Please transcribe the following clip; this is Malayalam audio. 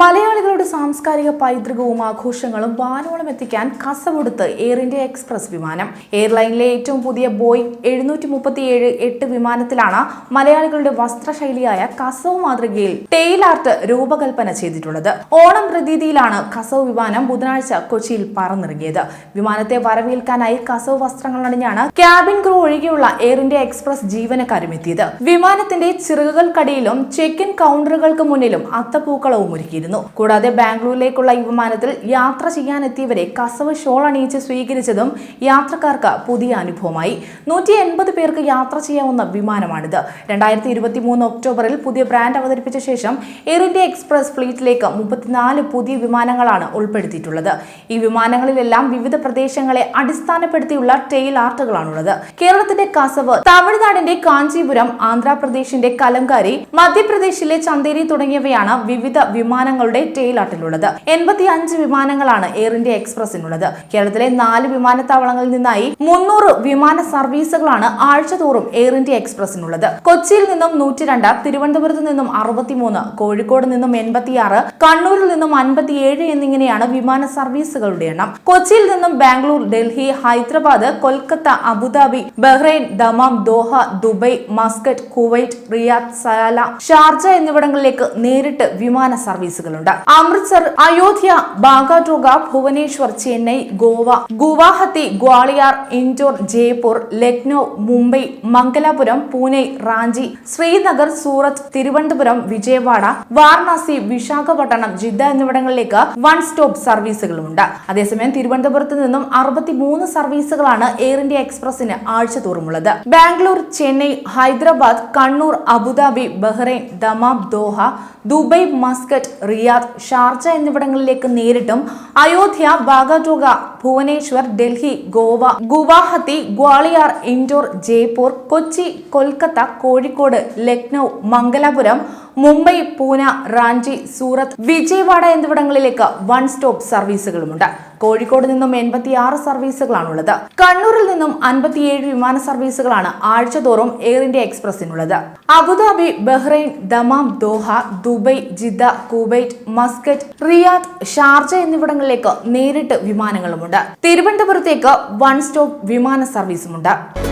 മലയാള മലയാളികളുടെ സാംസ്കാരിക പൈതൃകവും ആഘോഷങ്ങളും വാനോളം എത്തിക്കാൻ കസവെടുത്ത് എയർ ഇന്ത്യ എക്സ്പ്രസ് വിമാനം. എയർലൈനിലെ ഏറ്റവും പുതിയ ബോയിങ് എഴുന്നൂറ്റി മുപ്പത്തിയേഴ് എട്ട് വിമാനത്തിലാണ് മലയാളികളുടെ വസ്ത്രശൈലിയായ കസവ് മാതൃകയിൽ ടെയിൽ ആർട്ട് രൂപകൽപ്പന ചെയ്തിട്ടുള്ളത്. ഓണം പ്രതീതിയിലാണ് കസവ് വിമാനം ബുധനാഴ്ച കൊച്ചിയിൽ പറന്നിറങ്ങിയത്. വിമാനത്തെ വരവേൽക്കാനായി കസവ് വസ്ത്രങ്ങൾ അണിഞ്ഞാണ് ക്യാബിൻ ക്രൂ ഒഴികെയുള്ള എയർ ഇന്ത്യ എക്സ്പ്രസ് ജീവനക്കാരും എത്തിയത്. വിമാനത്തിന്റെ ചിറകുകൾക്കടിയിലും ചെക്ക് ഇൻ കൗണ്ടറുകൾക്ക് മുന്നിലും അത്തപ്പൂക്കളവും ഒരുക്കിയിരുന്നു. കൂടാതെ ബാംഗ്ലൂരിലേക്കുള്ള ഈ വിമാനത്തിൽ യാത്ര ചെയ്യാനെത്തിയവരെ കസവ് ഷോൾ അണിയിച്ച് സ്വീകരിച്ചതും യാത്രക്കാർക്ക് പുതിയ അനുഭവമായി. നൂറ്റി എൺപത് പേർക്ക് യാത്ര ചെയ്യാവുന്ന വിമാനമാണിത്. രണ്ടായിരത്തി ഇരുപത്തി മൂന്ന് ഒക്ടോബറിൽ പുതിയ ബ്രാൻഡ് അവതരിപ്പിച്ച ശേഷം എയർ ഇന്ത്യ എക്സ്പ്രസ് ഫ്ലീറ്റിലേക്ക് മുപ്പത്തിനാല് പുതിയ വിമാനങ്ങളാണ് ഉൾപ്പെടുത്തിയിട്ടുള്ളത്. ഈ വിമാനങ്ങളിലെല്ലാം വിവിധ പ്രദേശങ്ങളെ അടിസ്ഥാനപ്പെടുത്തിയുള്ള ടെയിൽ ആർട്ടുകളാണുള്ളത്. കേരളത്തിന്റെ കസവ് തമിഴ്നാടിന്റെ കാഞ്ചീപുരം ആന്ധ്രാപ്രദേശിന്റെ കലങ്കാരി മധ്യപ്രദേശിലെ ചന്ദേരി തുടങ്ങിയവയാണ് വിവിധ വിമാനങ്ങളുടെ ടെയിൽ ആർട്ടിലുള്ളത് എൺപത്തി അഞ്ച് വിമാനങ്ങളാണ് എയർ ഇന്ത്യ എക്സ്പ്രസിനുള്ളത് കേരളത്തിലെ നാല് വിമാനത്താവളങ്ങളിൽ നിന്നായി മുന്നൂറ് വിമാന സർവീസുകളാണ് ആഴ്ചതോറും എയർ ഇന്ത്യ എക്സ്പ്രസിനുള്ളത് കൊച്ചിയിൽ നിന്നും നൂറ്റി രണ്ട് തിരുവനന്തപുരത്ത് നിന്നും അറുപത്തിമൂന്ന് കോഴിക്കോട് നിന്നും എൺപത്തിയാറ് കണ്ണൂരിൽ നിന്നും അൻപത്തിയേഴ് എന്നിങ്ങനെയാണ് വിമാന സർവീസുകളുടെ എണ്ണം. കൊച്ചിയിൽ നിന്നും Bangalore Delhi Hyderabad Kolkata Abu Dhabi Bahrain Dammam Doha Dubai Muscat Kuwait Riyadh Salalah Sharjah എന്നിവിടങ്ങളിലേക്ക് നേരിട്ട് വിമാന സർവീസുകളുണ്ട്. അമൃത്സർ അയോധ്യ ബാഗാടോഗ ഭുവനേശ്വർ ചെന്നൈ ഗോവ ഗുവാഹത്തി ഗ്വാളിയാർ ഇൻഡോർ ജയ്പൂർ ലക്നൗ മുംബൈ മംഗലാപുരം പൂനെ റാഞ്ചി ശ്രീനഗർ സൂറത്ത് തിരുവനന്തപുരം വിജയവാഡ വാരണാസി വിശാഖപട്ടണം ജിദ്ദ എന്നിവിടങ്ങളിലേക്ക് വൺ സ്റ്റോപ്പ് സർവീസുകളുണ്ട് അതേസമയം തിരുവനന്തപുരത്ത് നിന്നും അറുപത്തിമൂന്ന് സർവീസുകളാണ് എയർ ഇന്ത്യ എക്സ്പ്രസിന് ആഴ്ച തോറുമുള്ളത്. Bangalore Chennai Hyderabad Kannur Abu Dhabi Bahrain Dammam Doha Dubai Muscat Riyadh Sharjah എന്നിവിടങ്ങളിലേക്ക് നേരിട്ടും അയോധ്യ ബാഗാടോഗ ഭുവനേശ്വർ ഡൽഹി ഗോവ ഗുവാഹത്തി ഗ്വാളിയാർ ഇൻഡോർ ജയ്പൂർ കൊച്ചി കൊൽക്കത്ത കോഴിക്കോട് ലക്നൗ മംഗലാപുരം മുംബൈ പൂന റാഞ്ചി സൂറത്ത് വിജയവാഡ എന്നിവിടങ്ങളിലേക്ക് വൺ സ്റ്റോപ്പ് സർവീസുകളുമുണ്ട്. കോഴിക്കോട് നിന്നും എൺപത്തിയാറ് സർവീസുകളാണുള്ളത്. കണ്ണൂരിൽ നിന്നും അൻപത്തിയേഴ് വിമാന സർവീസുകളാണ് ആഴ്ചതോറും air India എക്സ്പ്രസിനുള്ളത് Abu Dhabi Bahrain Dammam Doha Dubai Jeddah Kuwait Muscat Riyadh Sharjah എന്നിവിടങ്ങളിലേക്ക് നേരിട്ട് വിമാനങ്ങളുമുണ്ട്. തിരുവനന്തപുരത്തേക്ക് വൺ സ്റ്റോപ്പ് വിമാന സർവീസുമുണ്ട്.